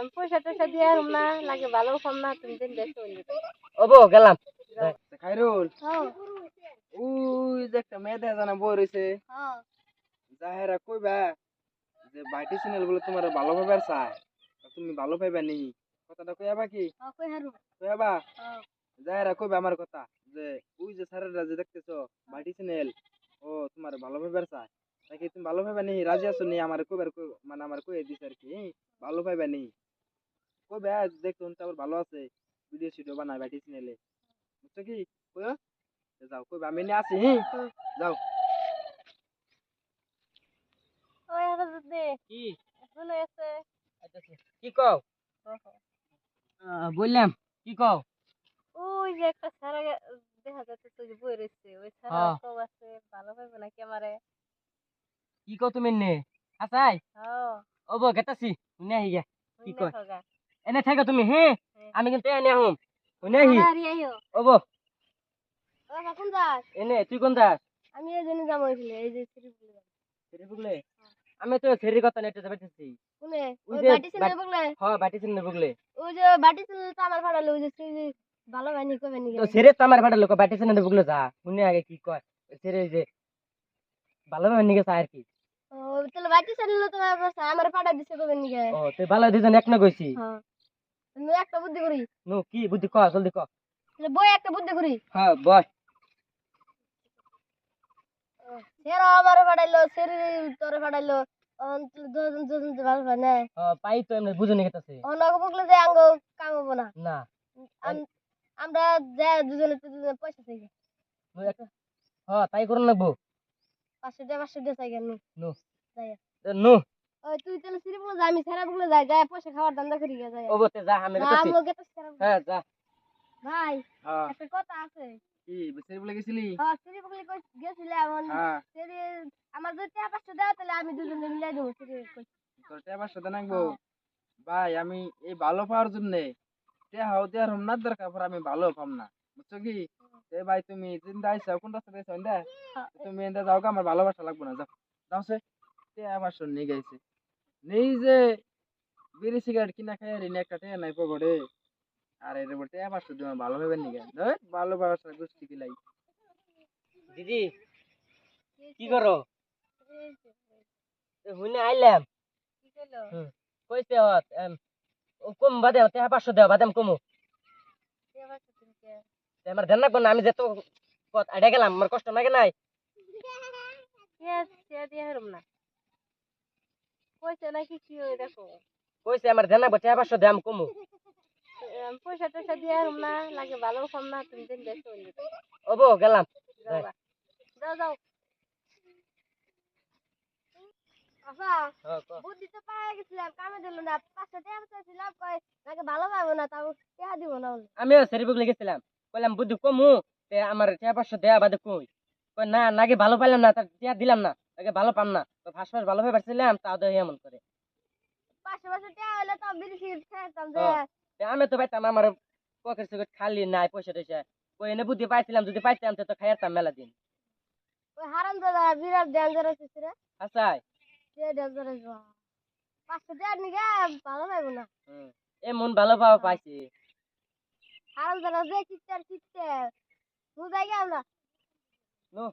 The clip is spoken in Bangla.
এম, পয়সা টয়সা দিয়ে আর না লাগে ভালো কম না তুমি দিন দেখো ও গেলাম। খাইরুল। হ্যাঁ। যে একটা মেয়ে দেখা জানা বই রয়েছে হ্যাঁ। যাহেরা কইবা যে বাইটি চ্যানেলগুলো তোমার ভালো চায়। তুমি ভালো পাইবা নি কথাটা কইবা কি? হ্যাঁ কই হারু? কইবা হ্যাঁ। যাহেরা কইবা আমার কথা যে ওই যে স্যারেরা যে দেখতেছো বাইটি চ্যানেল ও তোমার ভালো পাইবার চায়। তাকে তুমি ভালো পাইবা নি রাজি আছো নি আমার কইবার কই- মানে আমার কই দিছে আর কি ভালো পাইবা নি কইবা দেখতো তারপর ভালো আছে। ভিডিও সিডিও বানায় বাইটি চ্যানেলে বুঝছ কি? কইও যাও কইবা আমি নি আছি হ্যাঁ যাও। ওই দে। কি? শুনে আছে কি কও? বললাম কি কও? ওই যে একটা সারা দেখা যাচ্ছে তো যে বই রয়েছে। ওই সারা হ্যাঁ। কব আছে ভালো পাইবে নাকি আমারে? কি কও তুমি নে আসাই হ্যাঁ। ও বউ গেতাছি। নে আহি গে কি কয়? এনে থাকো তুমি হ্যাঁ। আমি কিন্তু এনে আহুম। নে আহি? আরে ও কখন যাস? এনে তুই কোন যাস? আমি এই জন্য যাব এই যে বুগলে আমি তো ফেরি কথা নেটে যাইতেছি শুনে ওই যে বাটি সিনে বাট- হ্যাঁ বাটি চিনে বুগলে ওই যে বাটি সিনে তো আমার ফাড়ালো ওই যে ভালো বানি কবে নি তো সেরে তো আমার ভাড়া লোক বাটি চিনে বুগলে যা। শুনে আগে কি কয়। সেরে যে ভালো ভাবে নিকে আর কি? ও তাহলে বাটি সিনে তো আমার ফাড়া দিছে কবে নি গে ও তুই ভালো দুজন এক না কইছি হ্যাঁ একটা বুদ্ধি করি। নু কি বুদ্ধি ক জলদি ক। বই একটা বুদ্ধি করি। হ্যাঁ বয়। সেরা আমার ফাড়াইলো সেরি তোরে ফাড়াইলো দুজন দুজন ভালো হয় না। পাই তো এমনি বুঝে নিয়ে গেছে অনক বুকলে যে আঙ্গ কাম হব না। না। আমরা যে দুজনে দুজনে পয়সা চাই। নু হ্যাঁ তাই করুন লাগবো পাঁচশো টাকা পাঁচশো টাকা চাই কেন? এ নু। ওই তুই তাহলে যা আমি যাই যাই পয়সা খাওয়ার দান্দা করি যাই। বতে যা আমি। হ্যাঁ যা। ভাই হ্যাঁ। একটা কথা আছে। কি গেছিলি? হ্যাঁ গেছিলাম হ্যাঁ। আমার যদি টাকা পাঁচশো দেওয়া তাহলে আমি দুজনে মিলাই দেবো তোর সাথে নাকবো ভাই আমি এই ভালো পাওয়ার জন্য হাও দেওয়ার হম না দরকার পর আমি ভালো পাম না। বুঝছ কি? এ ভাই তুমি চিন্তা আইসা কোন রাস্তা দিয়েছ হ্যাঁ, তুমি এন্দা যাও আমার ভালোবাসা লাগবো না যাও। যাও সে আমার শোন নিয়ে গেছে। নেই যে বিড়ি সিগারেট কিনা খাই আর একটা টেহা নাই পকড়ে আর এর টেহা পাঁচশো তোমার ভালো হবে নিগে গোষ্ঠী কিলাই। দিদি কি করো? হুনে আইলাম। কি কইলো? কইতে হত ও কম বাদে তে পাঁচশো দেওয়া বাদাম কমু। টাকা আমার ধ্যান রাখব না আমি যে তো পথ আইডা গেলাম আমার কষ্ট লাগে নাই। কে কে না। পয়সা নাকি কি হয় দেখো? কইছে আমার তে পাঁচশো দেম কমু। পয়সা টয়সা দিয়ে হেরুম না লাগে ভালো কম না তুমি দিন দেখো ও বউ গেলাম। যাও যাও হ্যাঁ। বুদ্ধি তো পাই গেছিলাম কামে দিল না পাঁচশো টাকা চাইছিলাম কয় নাকি ভালো পাবো না তাও টাকা দিব না আমিও সেরিবুক লিখেছিলাম কইলাম বুদ্ধি কমু আমার টিয়া পাঁচশো দেয়া বাদে কই? না নাকি ভালো পাইলাম না তার দিলাম না। তাকে ভালো পাম না। তো ফার্স্ট ফার্স্ট ভালো হয়ে পারছিলাম তাও তো এমন করে। হ্যাঁ। আমি তো পাইতাম আমার পকেট সকেট খালি নাই পয়সা টয়সা। কই এনে বুদ্ধি পাইছিলাম যদি পাইতাম তো খাইতাম মেলা দিন। হারাম দাদা বিরাট ডেঞ্জারাস হচ্ছে রে। আসাই সে ডেঞ্জারাস পাঁচশো টাকা নিগে ভালো পাইবো না। এ মন ভালো পাওয়া পাইছি। হারাম দাদা যে কিচ্ছে আর কিচ্ছে বুঝাই গেল না। নো।